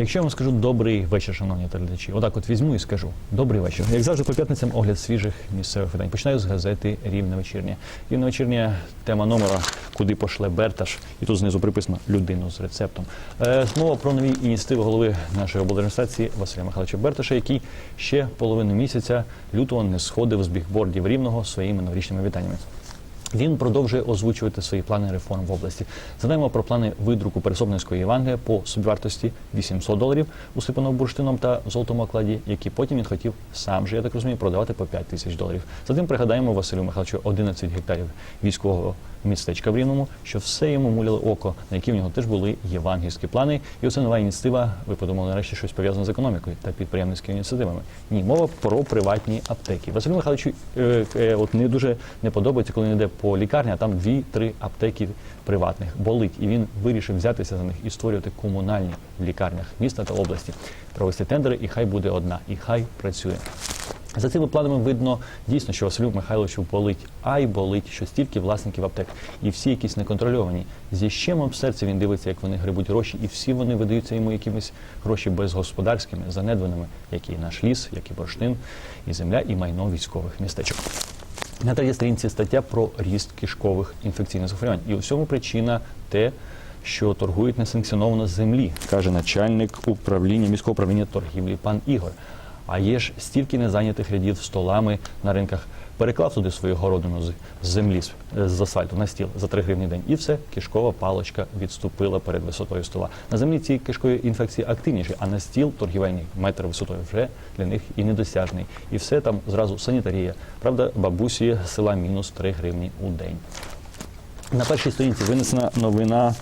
Якщо я вам скажу добрий вечір, шановні телеглядачі, отак от візьму і скажу добрий вечір. Як завжди, по п'ятницям огляд свіжих місцевих видань. Починаю з газети Рівне вечірня. Рівне вечірня тема номера, куди пошле Берташ, і тут знизу приписано людину з рецептом. Е, мова про нові ініціативи голови нашої облдержадміністрації Василя Михайловича Берташа, який ще половину місяця лютого не сходив з бігбордів рівного своїми новорічними вітаннями. Він продовжує озвучувати свої плани реформ в області. Згадаємо про плани видруку Пересобницької Євангелія по собівартості 800 доларів, усипаного бурштином та золотому окладі, які потім він хотів сам же, я так розумію, продавати по 5 тисяч доларів. Затим пригадаємо Василю Михайловичу 11 гектарів військового містечка в Рівному, що все йому муляло око, на які в нього теж були євангельські плани. І оце нова ініціатива. Ви подумали нарешті щось пов'язане з економікою та підприємницькими ініціативами. Ні, мова про приватні аптеки. Василю Михайловичу е, е, от не дуже не подобається, коли він йде по лікарні, а там дві-три аптеки приватних болить, і він вирішив взятися за них і створювати комунальні в лікарнях міста та області, провести тендери, і хай буде одна, і хай працює. За цими планами видно дійсно, що Василю Михайловичу болить, а й болить, що стільки власників аптек, і всі якісь неконтрольовані. Зі щемом в серці він дивиться, як вони грибуть гроші, і всі вони видаються йому якимись гроші безгосподарськими, занедбаними, як і наш ліс, як і бурштин, і земля, і майно військових містечок. На третій сторінці стаття про ріст кишкових інфекційних захворювань. І у всьому причина те, що торгують несанкціоновано землі, каже начальник управління міського управління торгівлі пан Ігор. А є ж стільки незайнятих рядів столами на ринках. Переклав туди свою городину з землі з, з асфальту на стіл за 3 гривні день, і все кишкова паличка відступила перед висотою стола. На землі ці кишкові інфекції активніші, а на стіл торгівельний метр висотою вже для них і недосяжний. І все там зразу санітарія. Правда, бабусі села мінус 3 гривні у день. На першій сторінці винесена новина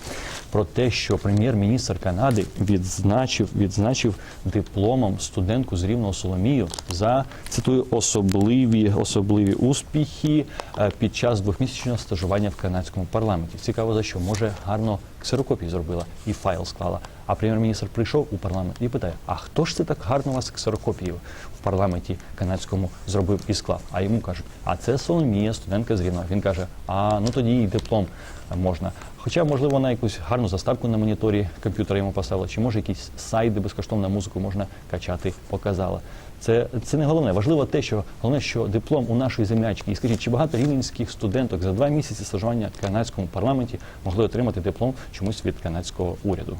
про те, що прем'єр-міністр Канади відзначив, відзначив дипломом студентку з рівного Соломію за цитую особливі, особливі успіхи е, під час двохмісячного стажування в канадському парламенті. Цікаво за що може гарно ксерокопію зробила і файл склала. А прем'єр-міністр прийшов у парламент і питає: А хто ж це так гарно вас ксерокопію в парламенті канадському зробив і склав? А йому кажуть, а це Соломія, студентка з Рівного. Він каже: А ну тоді і диплом можна. Хоча, можливо, вона якусь гарну заставку на моніторі комп'ютера йому поставила, чи може якийсь сайт, де безкоштовно музику можна качати, показала. Це, це не головне. Важливо те, що головне, що диплом у нашої землячки. І скажіть, чи багато рівненських студенток за два місяці стажування в канадському парламенті могли отримати диплом чомусь від канадського уряду?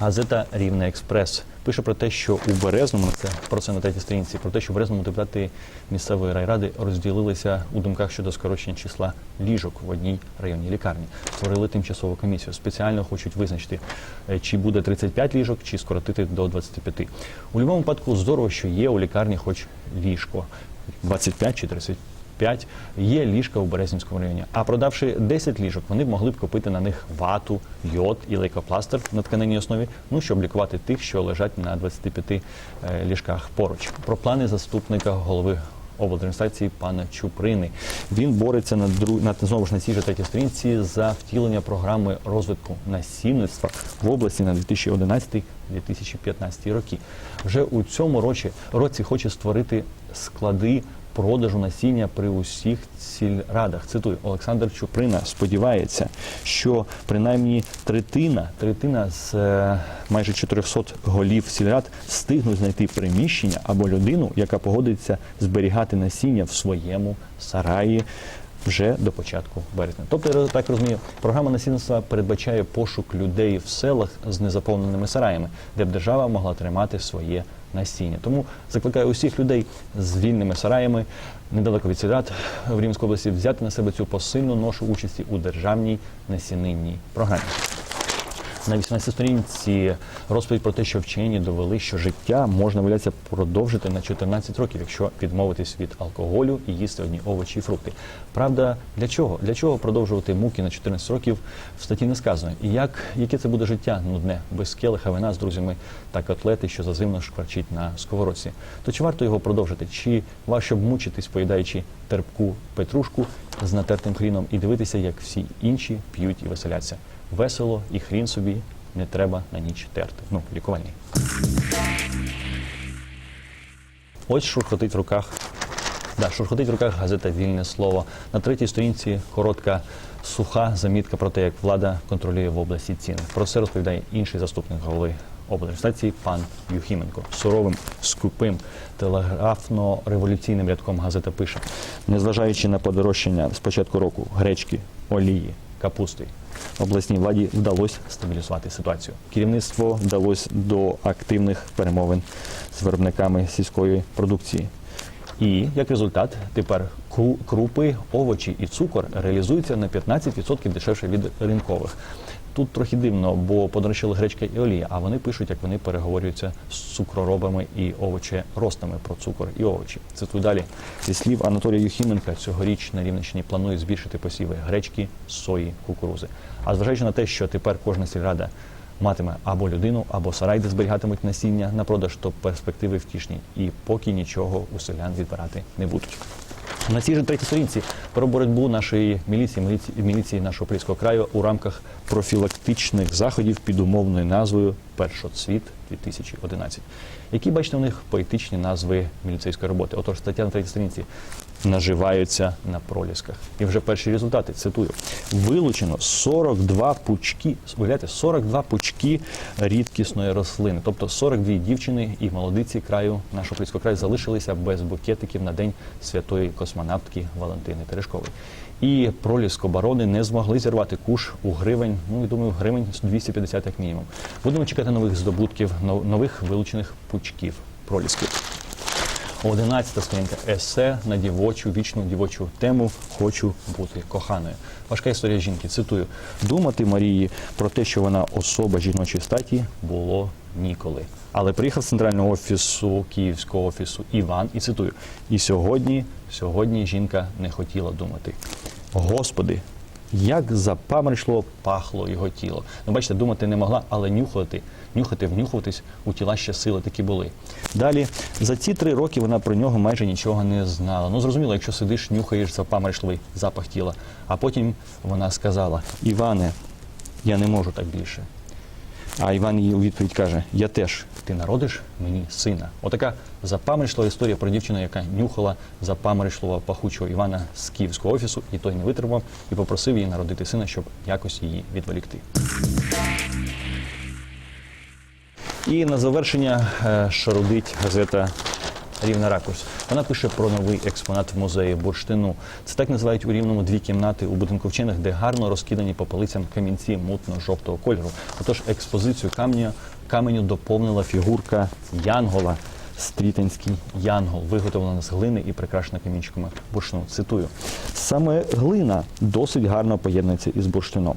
Газета Рівне Експрес пише про те, що у Березному це про це на третій сторінці, про те, що в Березному депутати місцевої райради розділилися у думках щодо скорочення числа ліжок в одній районній лікарні. Створили тимчасову комісію. Спеціально хочуть визначити, е, чи буде 35 ліжок, чи скоротити до 25. У будь-якому випадку здорово, що є у лікарні хоч ліжко 25 чи 35. 5 є ліжка у Березнівському районі. А продавши 10 ліжок, вони б могли б купити на них вату, йод і лейкопластир на тканинній основі, ну щоб лікувати тих, що лежать на 25 е, ліжках поруч. Про плани заступника голови облдержадміністрації пана Чуприни. Він бореться на дру... на знову ж на цій же третій сторінці за втілення програми розвитку насінництва в області на 2011-2015 роки. Вже у цьому році році хоче створити склади продажу насіння при усіх сільрадах. Цитую, Олександр Чуприна сподівається, що принаймні третина, третина з е, майже 400 голів сільрад встигнуть знайти приміщення або людину, яка погодиться зберігати насіння в своєму сараї. Вже до початку березня. Тобто, я так розумію, програма насінництва передбачає пошук людей в селах з незаповненими сараями, де б держава могла тримати своє насіння. Тому закликаю усіх людей з вільними сараями недалеко від сільрад в Рівненській області взяти на себе цю посильну ношу участі у державній насінинній програмі. На 18 сторінці розповідь про те, що вчені довели, що життя можна виявляється продовжити на 14 років, якщо відмовитись від алкоголю і їсти одні овочі і фрукти. Правда, для чого? Для чого продовжувати муки на 14 років в статті не сказано. І як яке це буде життя нудне, без келиха вина з друзями та котлети, що зазивно шкварчить на сковородці? То чи варто його продовжити? Чи важче б мучитись, поїдаючи терпку петрушку з натертим хріном і дивитися, як всі інші п'ють і веселяться? Весело і хрін собі не треба на ніч терти. Ну, лікувальний. Ось шурхотить в руках. Да, шурхотить в руках газета Вільне слово. На третій сторінці коротка суха замітка про те, як влада контролює в області ціни. Про це розповідає інший заступник голови облдержадміністрації пан Юхіменко. Суровим, скупим, телеграфно-революційним рядком газета пише, незважаючи на подорожчання з початку року гречки, олії, капусти, обласній владі вдалося стабілізувати ситуацію. Керівництво вдалося до активних перемовин з виробниками сільської продукції. І як результат, тепер крупи, овочі і цукор реалізуються на 15% дешевше від ринкових. Тут трохи дивно, бо подорожчали гречка і олія, а вони пишуть, як вони переговорюються з цукроробами і овочеростами про цукор і овочі. Цитую далі. Зі слів Анатолія Юхіменка, цьогоріч на Рівненщині планують збільшити посіви гречки, сої, кукурузи. А зважаючи на те, що тепер кожна сільрада матиме або людину, або сарай, де зберігатимуть насіння на продаж, то перспективи втішні. І поки нічого у селян відбирати не будуть. На цій же третій сторінці про боротьбу нашої міліції, міліції, міліції нашого Поліського краю у рамках профілактичних заходів під умовною назвою Першоцвіт 2011. Які бачите у них поетичні назви міліцейської роботи? Отож, стаття на третій сторінці наживаються на пролісках. І вже перші результати цитую: вилучено 42 пучки. Виявляєте, 42 пучки рідкісної рослини. Тобто 42 дівчини і молодиці краю нашого Поліського краю залишилися без букетиків на день святої космонавтки Валентини Терешкової. І проліск оборони не змогли зірвати куш у гривень. Ну і думаю, гривень 250 як мінімум. Будемо чекати нових здобутків, нов- нових вилучених пучків пролісків. 11 сторінка есе на дівочу, вічну дівочу тему Хочу бути коханою. Важка історія жінки. Цитую: думати Марії про те, що вона особа жіночої статі, було ніколи. Але приїхав з центрального офісу Київського офісу Іван і цитую: і сьогодні, сьогодні жінка не хотіла думати. Господи, як запаморочливо пахло його тіло. Ну, бачите, думати не могла, але нюхати, нюхати, внюхуватись у тіла ще сили такі були. Далі, за ці три роки вона про нього майже нічого не знала. Ну, зрозуміло, якщо сидиш, нюхаєш запаморочливий запах тіла. А потім вона сказала: Іване, я не можу так більше. А Іван їй у відповідь каже: Я теж, ти народиш мені сина. Отака запаморочлива історія про дівчину, яка нюхала запаморочливого пахучого Івана з київського офісу, і той не витримав і попросив її народити сина, щоб якось її відволікти. І на завершення е, шарудить газета Рівна ракурс. Вона пише про новий експонат в музеї бурштину. Це так називають у рівному дві кімнати у будинку вчених, де гарно розкидані по полицям камінці мутно-жовтого кольору. Отож, експозицію каменю, каменю доповнила фігурка Янгола. стрітенський янгол, виготовлена з глини і прикрашена камінчиками бурштину. Цитую: саме глина досить гарно поєднується із бурштином.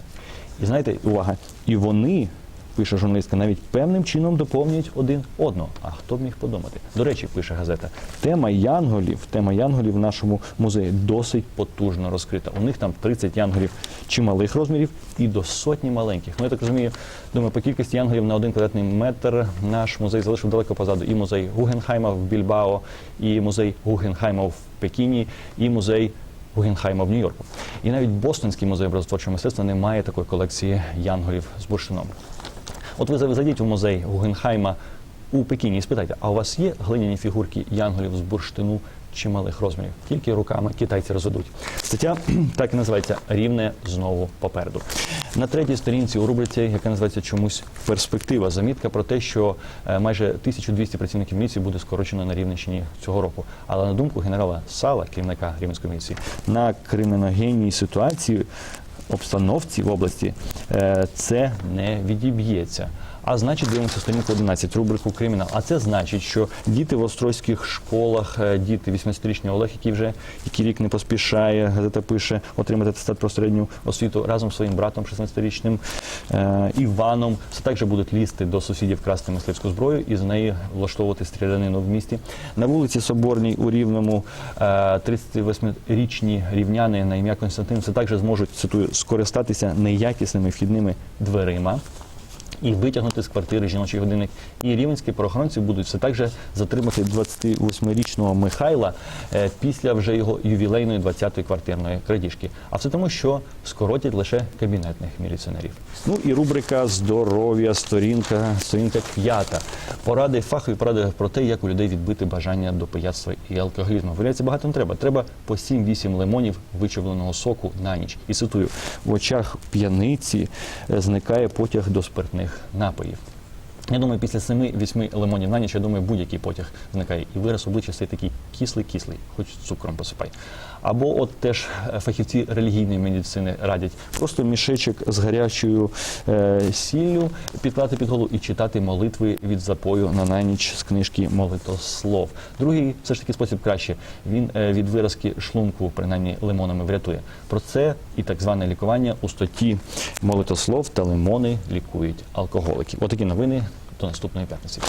І знаєте, увага, і вони пише журналістка, навіть певним чином доповнюють один одного. А хто б міг подумати? До речі, пише газета, тема янголів, тема янголів в нашому музеї досить потужно розкрита. У них там 30 янголів чималих розмірів і до сотні маленьких. Ну я так розумію, думаю, по кількості янголів на один квадратний метр наш музей залишив далеко позаду. І музей Гугенхайма в Більбао, і музей Гугенхайма в Пекіні, і музей. Гугенхайма в Нью-Йорку. І навіть Бостонський музей образотворчого мистецтва не має такої колекції янголів з бурштином. От ви зайдіть у музей Гугенхайма у Пекіні і спитайте, а у вас є глиняні фігурки янголів з бурштину чималих розмірів? Тільки руками китайці розведуть. Стаття так і називається Рівне знову попереду. На третій сторінці у рубриці, яка називається чомусь перспектива, замітка про те, що е, майже 1200 працівників міліції буде скорочено на Рівненщині цього року. Але на думку генерала Сала, керівника Рівненської міліції, на криміногенній ситуації обстановці в області е, це не відіб'ється. А значить, дивимося сторінку 11, рубрику кримінал. А це значить, що діти в острозьких школах, е, діти 18-річний Олег, який вже який рік не поспішає, газета пише отримати атестат про середню освіту разом з своїм братом, 16-річним е, Іваном, все так же будуть лізти до сусідів красти мисливську зброю і з неї влаштовувати стрілянину в місті. На вулиці Соборній у Рівному е, 38-річні рівняни на ім'я Константин все також зможуть цитую скористатися неякісними вхідними дверима. І витягнути з квартири жіночий годинник. І рівенські правоохоронці будуть все так же затримати 28-річного Михайла е, після вже його ювілейної 20-ї квартирної крадіжки. А все тому, що скоротять лише кабінетних міліціонерів. Ну і рубрика здоров'я, сторінка, сторінка п'ята. Поради, фахові поради про те, як у людей відбити бажання до пияцтва і алкоголізму. Виявляється, багато не треба. Треба по 7-8 лимонів вичавленого соку на ніч. І цитую: в очах п'яниці е, зникає потяг до спиртних напоїв. Я думаю, після 7-8 лимонів на ніч, я думаю, будь-який потяг зникає. І вираз обличчя стає такий кислий-кислий, хоч цукром посипай. Або от теж е, фахівці релігійної медицини радять просто мішечок з гарячою е, сіллю підклати під голову і читати молитви від запою на на ніч з книжки Молитослов. Другий все ж таки спосіб краще. Він е, від виразки шлунку, принаймні лимонами, врятує. Про це і так зване лікування у статті Молитослов та лимони лікують алкоголиків. Отакі новини до наступної п'ятниці.